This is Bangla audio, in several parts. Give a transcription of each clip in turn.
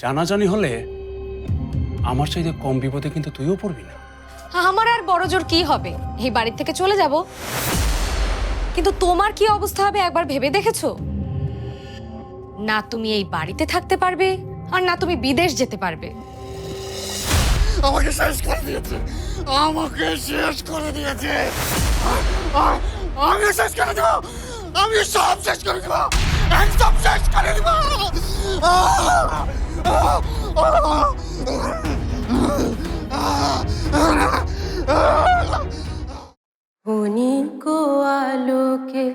জানাজানি হলে আমার চাইতে কম বিপদে কিন্তু তুইও পড়বি না। আমার আর বড় জোর কি হবে? এই বাড়ির থেকে চলে যাব। কিন্তু তোমার কি অবস্থা হবে একবার ভেবে দেখেছ? না তুমি এই বাড়িতে থাকতে পারবে আর না তুমি বিদেশ যেতে পারবে। আমাকে শেষ করে দিয়েছে। আমাকে শেষ করে দিয়েছে। আমি শেষ করে দেবো। আমি সব শেষ করে দেবো। একদম শেষ করে দেবো। ক্ষণিক আলোকে,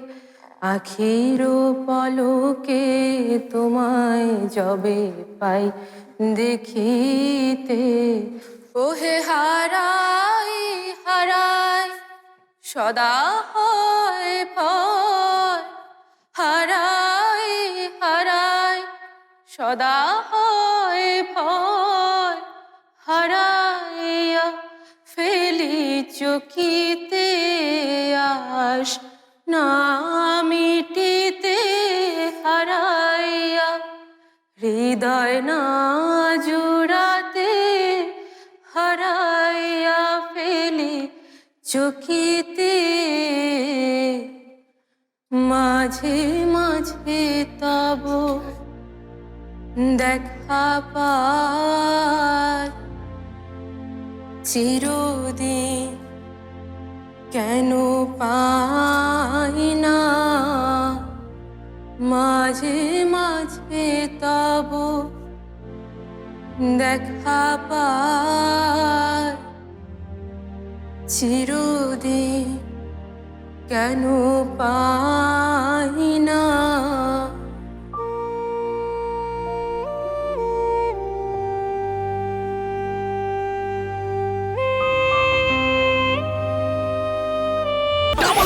আখির পলকে তোমায় যবে পাই দেখিতে। ওহে হারাই হারাই, সদা হয় ভয়। হারাই হারাই, সদা হয় ভয় হারাইয়া ফেলি চকিতে আস না মিটিতে হারাইয়া হৃদয় না জোড়াতে হারাইয়া ফেলি চকিতে। মাঝে মাঝে তব দেখা পায় চিরদিন কেন পাই না? মাঝে মাঝে তব দেখা পায় চিরদিন কেন পাই না?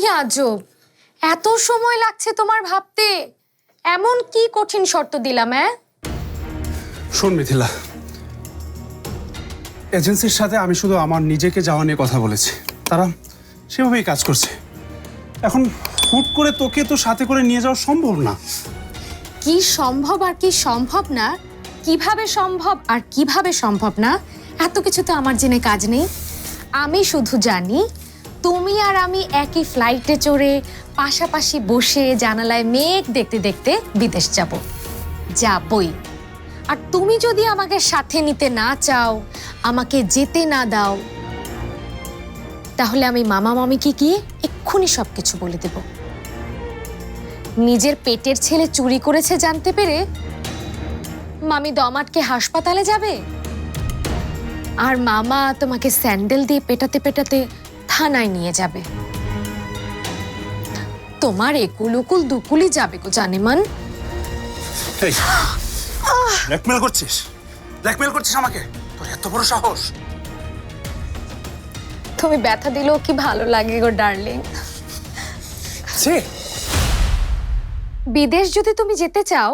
কি আজব। এত সময় লাগছে তোমার ভাবতে। এমন কি কঠিন শর্ত দিলাম হ্যাঁ শোন মিথিলা এজেন্সির সাথে আমি শুধু আমার নিজেকে যাওয়া নিয়ে কথা বলেছি। তারা সেভাবেই কাজ করছে। এখন হুট করে তোকে তো সাথে করে নিয়ে যাওয়া সম্ভব না। কি সম্ভব আর কি সম্ভব না? কীভাবে সম্ভব আর কীভাবে সম্ভব না? এত কিছু তো আমার জেনে কাজ নেই। আমি শুধু জানি তুমি আর আমি একই ফ্লাইটে চড়ে পাশাপাশি বসে জানালায় মেঘ দেখতে দেখতে বিদেশ যাব। যাবই। আর তুমি যদি আমাকে সাথে নিতে না চাও, আমাকে যেতে না দাও, তাহলে আমি মামা মামিকে গিয়ে এক্ষুনি সব কিছু বলে দেবো। নিজের পেটের ছেলে চুরি করেছে জানতে পেরে মামি দমাটকে হাসপাতালে যাবে? আর মামা তোমাকে স্যান্ডেল দিয়ে পেটাতে পেটাতে থানায় নিয়ে যাবে। তোমার একুল উকুল দুকুলি যাবে গো জানেমান। এই ব্ল্যাকমেল করছিস? ব্ল্যাকমেল করছিস আমাকে? তোর এত বড় সাহস। তুমি ব্যথা দিলেও কি ভালো লাগে গো ডার্লিং। সে বিদেশ যদি তুমি যেতে চাও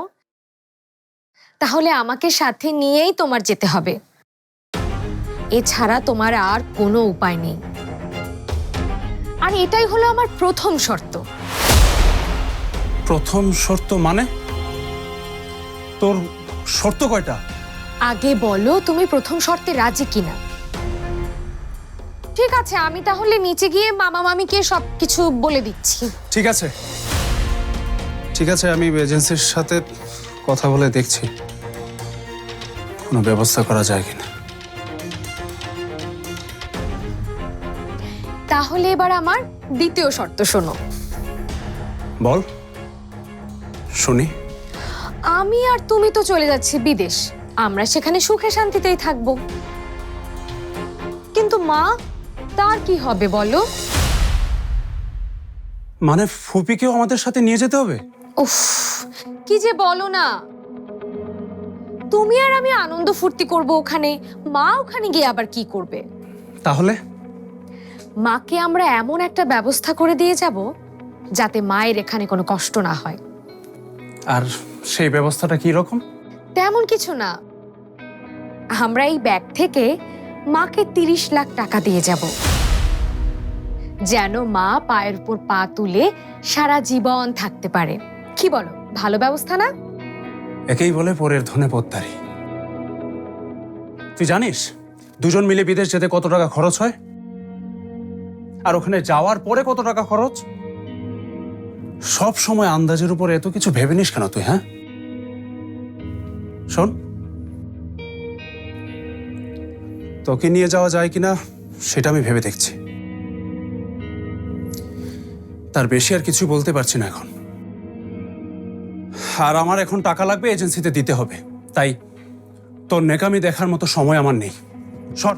তাহলে আমাকে সাথে নিয়েই তোমার যেতে হবে। এছাড়া তোমার আর কোনো উপায় নেই। আর এটাই হলো আমার প্রথম শর্ত। প্রথম শর্ত মানে? তোর শর্ত কয়টা? আগে বলো তুমি প্রথম শর্তে রাজি কিনা। ঠিক আছে আমি তাহলে নিচে গিয়ে মামা মামিকে সব কিছু বলে দিচ্ছি। ঠিক আছে। ঠিক আছে আমি এজেন্সির সাথে কথা বলে দেখছি। কোনো ব্যবস্থা করা যায় কিনা। এবার আমার দ্বিতীয় শর্ত শোনো। বল। শুনি। আমি আর তুমি তো চলে যাচ্ছি বিদেশ। আমরা সেখানে সুখে শান্তিতেই থাকব। কিন্তু মা তার কি হবে বলো? মানে ফুপিকেও আমাদের সাথে নিয়ে যেতে হবে? উফ কি যে বলো না। তুমি আর আমি আনন্দ ফুর্তি করব ওখানে মা ওখানে গিয়ে আবার কি করবে? তাহলে? মাকে আমরা এমন একটা ব্যবস্থা করে দিয়ে যাব যাতে মায়ের এখানে কোনো কষ্ট না হয়। আর সেই ব্যবস্থাটা কি রকম তেমন কিছু না। আমরা এই ব্যাগ থেকে মাকে তিরিশ লাখ টাকা দিয়ে যাব। যেন মা পায়ের উপর পা তুলে সারা জীবন থাকতে পারে। কি বলো ভালো ব্যবস্থা না? একেই বলে পরের ধনে পদ্মারি তুই জানিস দুজন মিলে বিদেশ যেতে কত টাকা খরচ হয়? আর ওখানে যাওয়ার পরে কত টাকা খরচ? সব সময় আন্দাজের উপর এত কিছু ভেবে নিস কেন তুই হ্যাঁ? শোন। তোকে নিয়ে যাওয়া যায় কিনা, সেটা আমি ভেবে দেখছি। তার বেশি আর কিছু বলতে পারছি না এখন। আর আমার এখন টাকা লাগবে, এজেন্সিতে দিতে হবে। তাই তোর নেকামি দেখার মতো সময় আমার নেই। সর।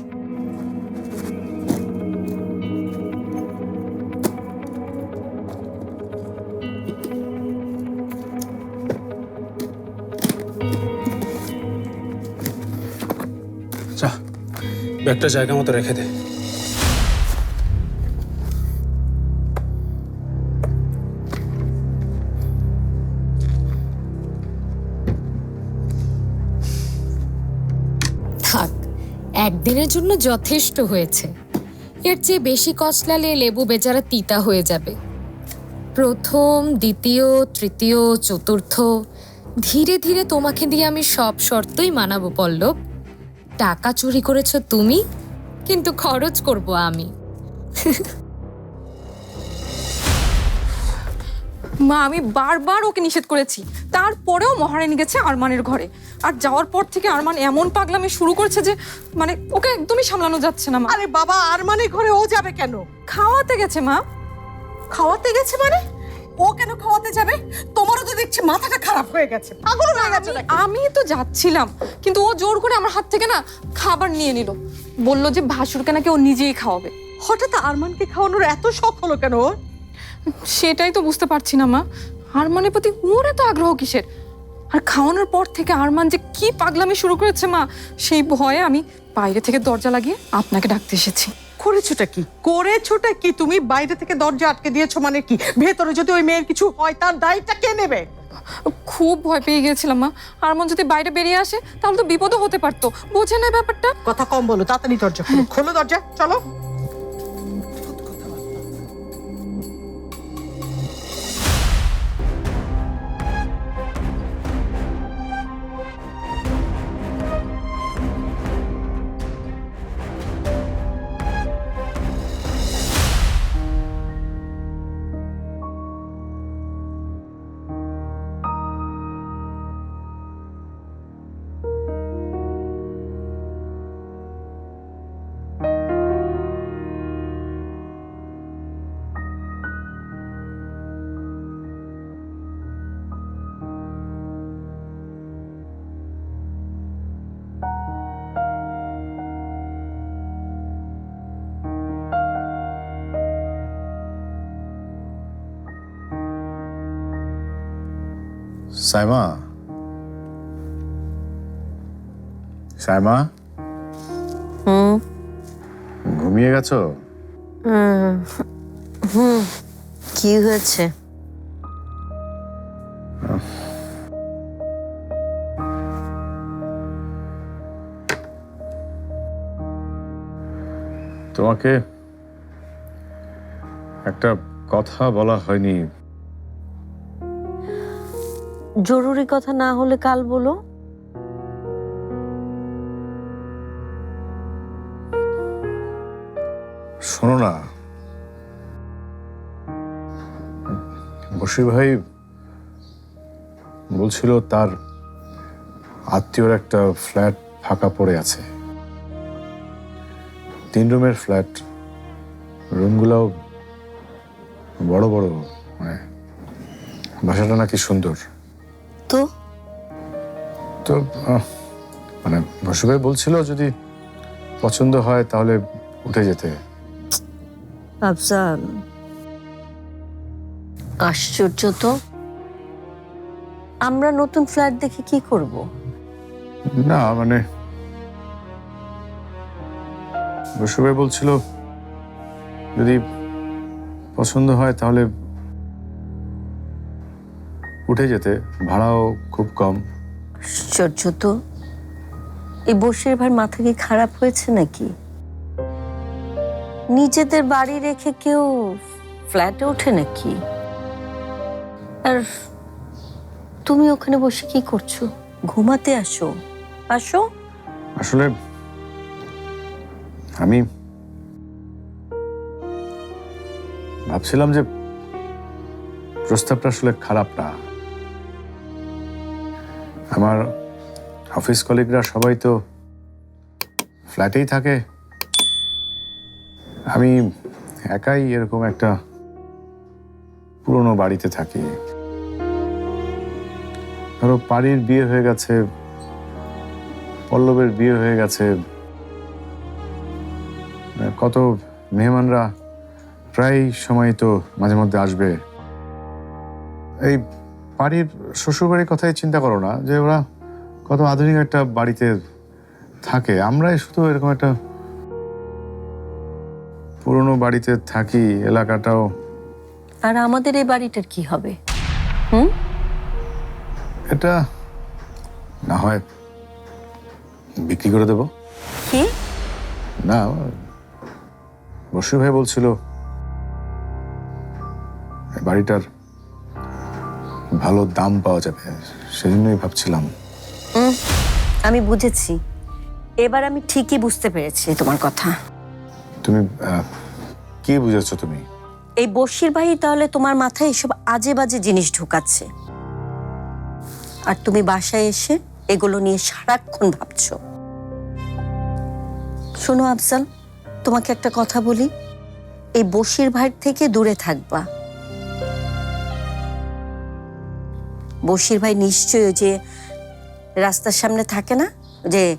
ব্যাগটা জায়গা মতো রেখে দে। একদিনের জন্য যথেষ্ট হয়েছে। এর চেয়ে বেশি কচলালে লেবু বেচারা তিতা হয়ে যাবে। প্রথম, দ্বিতীয়, তৃতীয়, চতুর্থ, ধীরে ধীরে তোমাকে দিয়ে আমি সব শর্তই মানাবো, পল্লব। টাকা চুরি করেছ তুমি? কিন্তু খরচ করব আমি। মা আমি বারবার ওকে নিষেধ করেছি। তারপরেও মহারানী গেছে আরমানের ঘরে। আর যাওয়ার পর থেকে আরমান এমন পাগলামি শুরু করেছে যে মানে ওকে একদমই সামলানো যাচ্ছে না মা। আরে বাবা আর মানে ঘরে ও যাবে কেন? খাওয়াতে গেছে মা। খাওয়াতে গেছে মানে? ও কেন খাওয়াতে যাবে? তোমারও তো দেখছি মাথাটা খারাপ হয়ে গেছে। পাগল হয়ে গেছে? আমি তো যাচ্ছিলাম কিন্তু ও জোর করে আমার হাত থেকে না খাবার নিয়ে নিল। বলল যে ভাসুরকে নাকি ও নিজেই খাওয়াবে। হঠাৎ আরমানকে খাওয়ানোর এত শখ হলো কেন ওর? সেটাই তো বুঝতে পারছি না মা। আরমানের প্রতি ওর এত আগ্রহ কিসের? আর খাওয়ানোর পর থেকে আরমান যে কি পাগলামি শুরু করেছে মা সেই ভয়ে আমি বাইরে থেকে দরজা লাগিয়ে আপনাকে ডাকতে এসেছি। করেছোটা কি? করেছোটা কি? তুমি বাইরে থেকে দরজা আটকে দিয়েছ মানে কি? ভেতরে যদি ওই মেয়ের কিছু হয় তার দায়টা কে নেবে? খুব ভয় পেয়ে গেছিলাম মা। আরমান যদি বাইরে বেরিয়ে আসে তাহলে তো বিপদও হতে পারতো। বোঝে না ব্যাপারটা। কথা কম বলো তাড়াতাড়ি দরজা খোলো। খোলো দরজা চলো। সাইমা? সাইমা? ঘুমিয়ে গেছো? কি হয়েছে? তোমাকে একটা কথা বলা হয়নি। জরুরি কথা না হলে কাল বলো। শোনো না। বসির ভাই বলছিল তার আত্মীয়র একটা ফ্ল্যাট ফাঁকা পড়ে আছে। তিন রুমের ফ্ল্যাট। রুমগুলোও বড় বড় মানে বাসাটা নাকি সুন্দর। তো মানে বসু ভাই বলছিল যদি পছন্দ হয় তাহলে উঠে যেতে। আফজাল আশ্চর্য তো। আমরা নতুন ফ্ল্যাট দেখে কি করব? না মানে বসু ভাই বলছিল যদি পছন্দ হয় তাহলে উঠে যেতে ভাড়াও খুব কম। আশ্চর্য তো। এই বসির ভাই মাথা কি খারাপ হয়েছে নাকি? নিজেদের বাড়ি রেখে কেউ ফ্ল্যাটে ওঠে নাকি? আর তুমি ওখানে বসে কি করছ? ঘুমাতে আসো। আসো। আসলে আমি ভাবছিলাম যে প্রস্তাবটা আসলে খারাপ না। আমার অফিস কলিগরা সবাই তো ফ্ল্যাটেই থাকে। আমি একাই এরকম একটা পুরনো বাড়িতে থাকি। ধরো পাড়ির বিয়ে হয়ে গেছে, পল্লবের বিয়ে হয়ে গেছে কত মেহমানরা প্রায় সময় তো মাঝে মধ্যে আসবে। এই বাড়ির শ্বশুরবাড়ির কথাই চিন্তা করো না যে ওরা কত আধুনিক একটা বাড়িতে থাকে। আমরাই শুধু এরকম একটা পুরনো বাড়িতে থাকি এলাকাটাও। আর আমাদের এই বাড়িটার কি হবে? হুম? এটা না হয় বিক্রি করে দেবো। কি? না বসু ভাই বলছিল এই বাড়িটার ভালো দাম পাওয়া যাবে সেজন্যই ভাবছিলাম। আমি বুঝেছি। এবার আমি ঠিকই বুঝতে পেরেছি তোমার কথা। তুমি কি বুঝেছ তুমি? এই বসির ভাই তাহলে তোমার মাথায় এসব আজে বাজে জিনিস ঢুকাচ্ছে। আর তুমি বাসায় এসে এগুলো নিয়ে সারাক্ষণ ভাবছ। শোনো আফজাল তোমাকে একটা কথা বলি। এই বসির ভাইয়ের থেকে দূরে থাকবা। বসির ভাই নিশ্চয়ই ওই যে রাস্তার সামনে থাকে না? যে,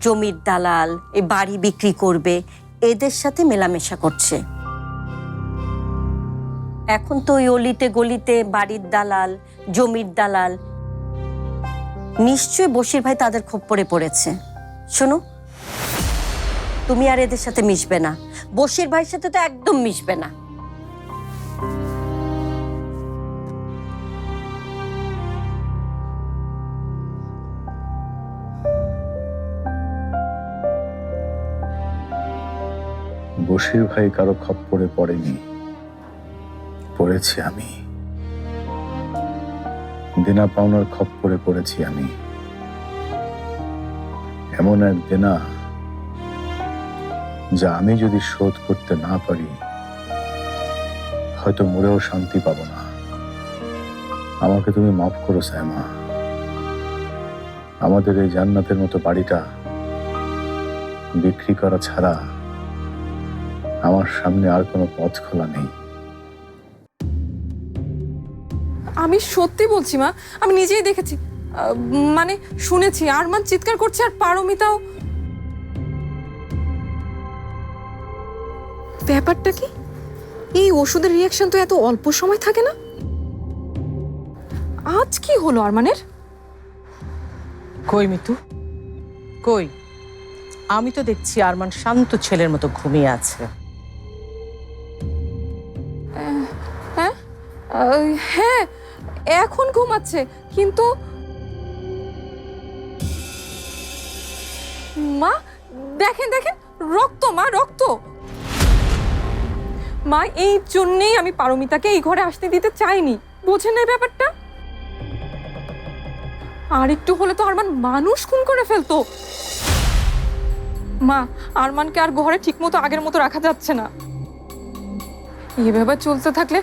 জমির দালাল এই বাড়ি বিক্রি করবে, এদের সাথে মেলামেশা করছে। এখন তো ওই অলিতে গলিতে বাড়ির দালাল, জমির দালাল, নিশ্চয়ই বসির ভাই তাদের খপ্পরে পড়েছে। শোনো, তুমি আর এদের সাথে মিশবে না। বসির ভাইয়ের সাথে তো একদম মিশবে না। বসির ভাই কারও খপ্পরে পড়েনি। পড়েছি আমি। দেনা পাওনার খপ্পরে পড়েছি আমি। এমন এক দেনা যা আমি যদি শোধ করতে না পারি, হয়তো মরেও শান্তি পাবো না। আমাকে তুমি মাফ করো সায়মা আমাদের এই জান্নাতের মতো বাড়িটা বিক্রি করা ছাড়া আমার সামনে আর কোনো পথ খোলা নেই। আমি সত্যি বলছি মা আমি নিজেই দেখেছি। আহ, মানে শুনেছি আরমান চিৎকার করছে আর পারমিতাও। ব্যাপারটা কি? এই ওষুধের রিয়াকশন তো এত অল্প সময় থাকে না? আজ কি হলো আরমানের? কই মিতু? কই? আমি তো দেখছি আরমান শান্ত ছেলের মতো ঘুমিয়ে আছে। হ্যাঁ এখন ঘুমাচ্ছে, কিন্তু মা, দেখেন দেখেন, রক্ত, মা রক্ত। মা, এই জন্যেই আমি পারমিতাকে এই ঘরে আসতে দিতে চাইনি, বোঝেন এই ব্যাপারটা? আর একটু হলে তো আরমান মানুষ খুন করে ফেলতো। মা, আরমানকে আর ঘরে ঠিকমতো আগের মতো রাখা যাচ্ছে না। এভাবে চলতে থাকলে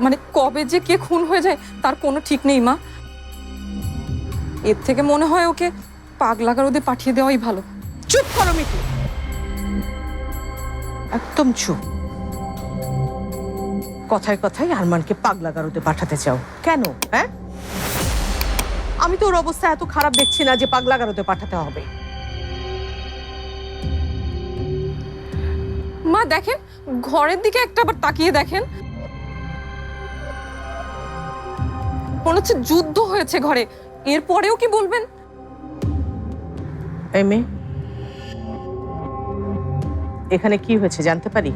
মানে কবে যে কে খুন হয়ে যায় তার কোনো ঠিক নেই মা। এর থেকে মনে হয় ওকে পাগলাগার ওদের পাঠিয়ে দেওয়াই ভালো। চুপ করো মিতু একদম চুপ। কথায় কথায় আরমানকে পাগলা গারোতে পাঠাতে চাও। কেন হ্যাঁ? আমি তো ওর অবস্থা এত খারাপ দেখছি না যে পাগলা গারোতে পাঠাতে হবে। মা দেখেন ঘরের দিকে একটা আবার তাকিয়ে দেখেন। মনে হচ্ছে যুদ্ধ হয়েছে ঘরে। এরপরেও কি বলবেন? এই মেয়ে এখানে কি হয়েছে জানতে পারি?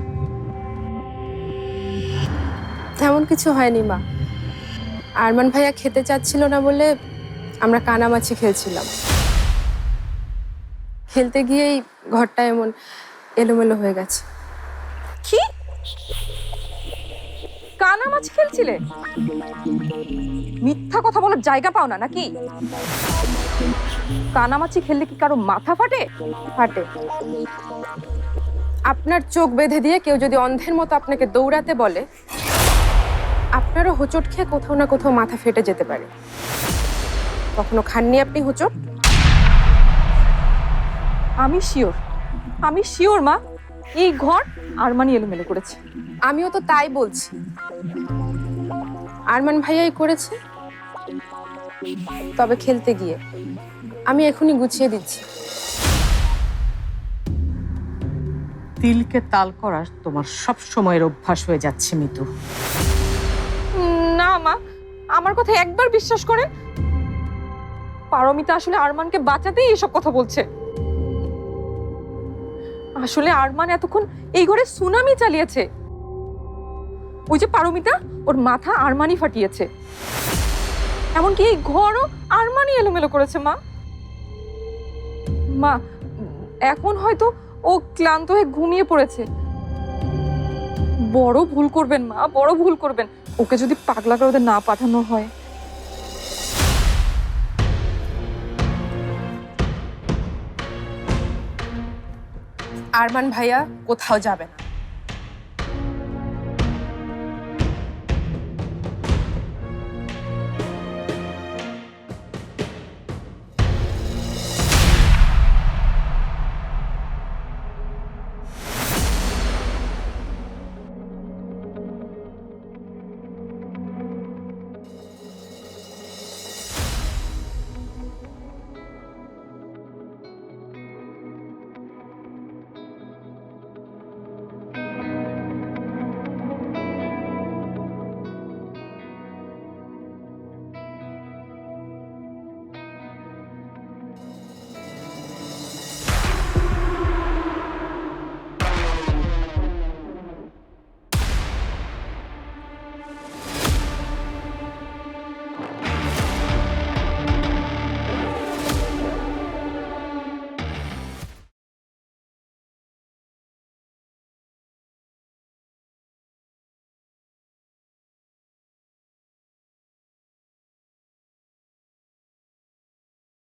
তেমন কিছু হয়নি মা। আরমান ভাইয়া খেতে চাচ্ছিল না বলে আমরা কানামাছি খেলছিলাম। খেলতে গিয়েই ঘরটা এমন এলোমেলো হয়ে গেছে। কানামাছি খেলছিলে? মিথ্যা কথা বলার জায়গা পাও না, নাকি? কানামাছি খেললে কি কারও মাথা ফাটে? ফাটে। আপনার চোখ বেঁধে দিয়ে কেউ যদি অন্ধের মতো আপনাকে দৌড়াতে বলে, আপনারও হোঁচট খেয়ে কোথাও না কোথাও মাথা ফেটে যেতে পারে। কখনো খাননি আপনি হোঁচট? আমি শিওর। আমি শিওর, মা। এই ঘর আরমানি এলোমেলো করেছে। আমিও তো তাই বলছি। আরমান ভাইয়াই করেছে। তবে খেলতে গিয়ে। আমি এখনই গুছিয়ে দিচ্ছি। তিলকে তাল করা তোমার সব সময়ের অভ্যাস হয়ে যাচ্ছে মিতু। না মা আমার কথা একবার বিশ্বাস করেন? পারমিতা আসলে আরমানকে বাঁচাতেই এসব কথা বলছে। আসলে আরমান এতক্ষণ এই ঘরে সুনামি চালিয়েছে। ওই যে পারমিতা, ওর মাথা আরমানি ফাটিয়েছে। এমনকি এই ঘরও আরমানি এলোমেলো করেছে, মা। মা, এখন হয়তো ও ক্লান্ত হয়ে ঘুমিয়ে পড়েছে। বড় ভুল করবেন, মা, বড় ভুল করবেন। ওকে যদি পাগলা করে ওদের না পাঠানো হয়। আরমান ভাইয়া কোথাও যাবে না।